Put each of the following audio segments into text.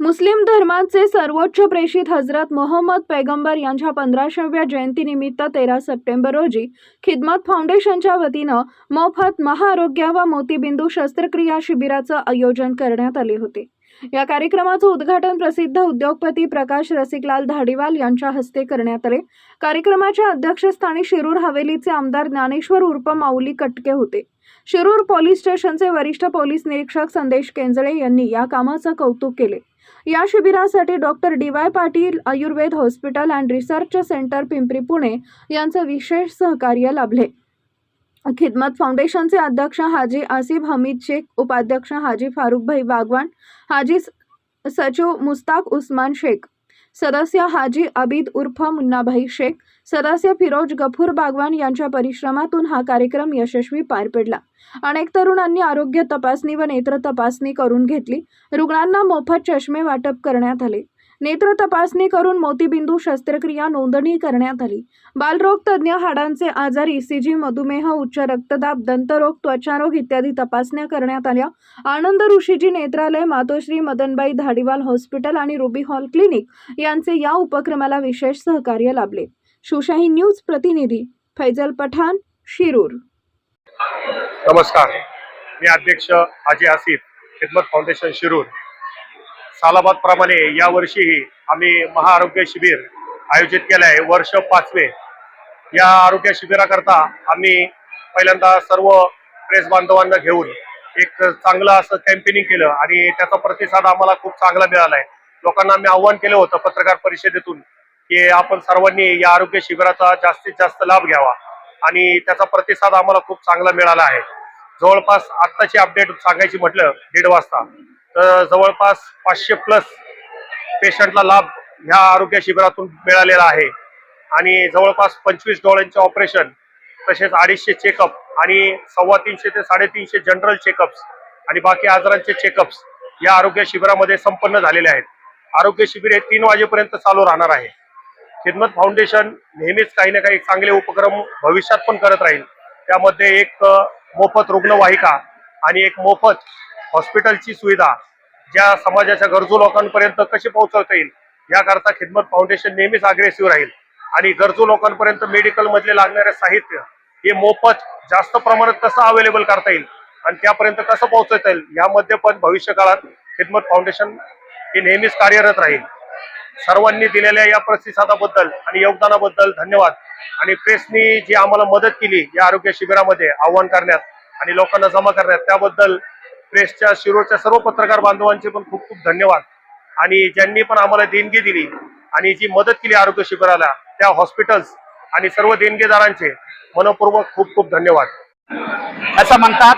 मुस्लिम धर्माचे सर्वोच्च प्रेषित हजरत मोहम्मद पैगंबर यांच्या पंधराशेव्या जयंतीनिमित्त तेरा सप्टेंबर रोजी खिदमत फाउंडेशनच्या वतीनं मोफत महाआरोग्य व मोतीबिंदू शस्त्रक्रिया शिबिराचं आयोजन करण्यात आले होते. या कार्यक्रमाचं उद्घाटन प्रसिद्ध उद्योगपती प्रकाश रसिकलाल धाडीवाल यांच्या हस्ते करण्यात आले. कार्यक्रमाच्या अध्यक्षस्थानी शिरूर हवेलीचे आमदार ज्ञानेश्वर उर्फ माऊली कटके होते. शिरूर पोलीस स्टेशनचे वरिष्ठ पोलीस निरीक्षक संदेश केंजळे यांनी या कामाचं कौतुक केले. या शिबिरासाठी doctor D Y Patil Ayurved hospital and research centre Pimpri Pune यांचं विशेष सहकार्य लाभले. खिदमत फाउंडेशनचे अध्यक्ष हाजी आसिफ हमीद शेख उपाध्यक्ष हाजी फारुखभाई बागवान हाजी स- सचिव मुस्ताक उस्मान शेख सदस्य हाजी अबिद उर्फ मुन्नाभाई शेख सदस्य फिरोज गफूर बागवान यांच्या परिश्रमातून हा कार्यक्रम यशस्वी पार पडला. अनेक तरुणांनी आरोग्य तपासणी व नेत्र तपासणी करून घेतली. रुग्णांना मोफत चष्मे वाटप करण्यात आले. नेत्र तपासणी करून मोतीबिंदू शस्त्रक्रिया नोंदणी करण्यात आली. बालरोग तज्ज्ञ हाडांचे आजार ईसीजी मधुमेह उच्च रक्तदाब दंतरोग त्वचारोग इत्यादी तपासण्या करण्यात आल्या. आनंद ऋषीजी नेत्रालय मातोश्री मदनबाई धाडीवाल हॉस्पिटल आणि रुबी हॉल क्लिनिक यांचे या उपक्रमाला विशेष सहकार्य लाभले. शिवशाही न्यूज प्रतिनिधी फैजल पठाण शिरूर. नमस्कार. मी अध्यक्ष अजय आसिफ खिदमत फाउंडेशन शिरूर. सालाबाद प्रमाणे यावर्षीही आम्ही महाआरोग्य शिबिर आयोजित केलं आहे. वर्ष पाचवे या आरोग्य शिबिराकरता आम्ही पहिल्यांदा सर्व प्रेस बांधवांना घेऊन एक चांगलं असं कॅम्पेनिंग केलं आणि त्याचा प्रतिसाद आम्हाला खूप चांगला मिळाला आहे. लोकांना आम्ही आव्हान केलं होतं पत्रकार परिषदेतून की आपण सर्वांनी या आरोग्य शिबिराचा जास्तीत जास्त लाभ घ्यावा आणि त्याचा प्रतिसाद आम्हाला खूप चांगला मिळाला आहे. जवळपास आत्ताची अपडेट सांगायची म्हटलं दीड वाजता. तर जवळपास पाचशे प्लस पेशंटला लाभ ह्या आरोग्य शिबिरातून मिळालेला आहे. आणि जवळपास पंचवीस डोळ्यांचे ऑपरेशन तसेच अडीचशे चेकअप आणि सव्वा तीनशे ते साडेतीनशे जनरल चेकअप्स आणि बाकी आजारांचे चेकअप्स या आरोग्य शिबिरामध्ये संपन्न झालेले आहेत. आरोग्य शिबिर हे तीन वाजेपर्यंत चालू राहणार आहे. खिदमत फाउंडेशन नेहमीच काही ना काही चांगले उपक्रम भविष्यात पण करत राहील. त्यामध्ये एक मोफत रुग्णवाहिका आणि एक मोफत हॉस्पिटलची सुविधा ज्या समाजाच्या गरजू लोकांपर्यंत कशी पोहोचवता येईल याकरता खिदमत फाउंडेशन नेहमीच अग्रेसिव्ह राहील. आणि गरजू लोकांपर्यंत मेडिकल मधले लागणारे साहित्य हे मोफत जास्त प्रमाणात कसं अवेलेबल करता येईल आणि त्यापर्यंत कसं पोहोचवता येईल यामध्ये पण भविष्य काळात खिदमत फाउंडेशन हे नेहमीच कार्यरत राहील. सर्वांनी दिलेल्या या प्रतिसादाबद्दल आणि योगदानाबद्दल धन्यवाद. आणि प्रेसनी जी आम्हाला मदत केली या आरोग्य शिबिरामध्ये आव्हान करण्यात आणि लोकांना जमा करण्यात त्याबद्दल प्रेसच्या शिरोच्या सर्व पत्रकार बांधवांचे पण खूप खूप धन्यवाद. आणि ज्यांनी पण आम्हाला देणगी दिली आणि जी मदत केली आरोग्य शिबिराला त्या हॉस्पिटल्स आणि सर्व देणगीदारांचे मनपूर्वक खूप खूप धन्यवाद. असं म्हणतात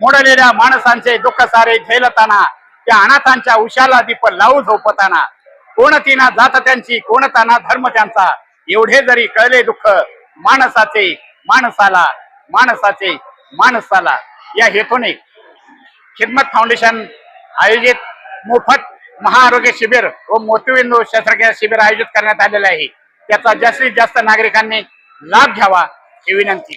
मोडलेल्या माणसांचे दुःख सारे झेलताना त्या अनाथांच्या उशाला दीप लावू झोपताना कोणतीना जात त्यांची कोणताना धर्म त्यांचा. एवढे जरी कळले दुःख माणसाचे माणसाला माणसाचे माणसाला. या हेतूने खिदमत फाउंडेशन आयोजित मोफत महाआरोग्य शिबिर व मोतीबिंदू शस्त्रक्रिया शिबिर आयोजित करण्यात आलेले आहे. त्याचा जास्तीत जास्त नागरिकांनी लाभ घ्यावा ही विनंती.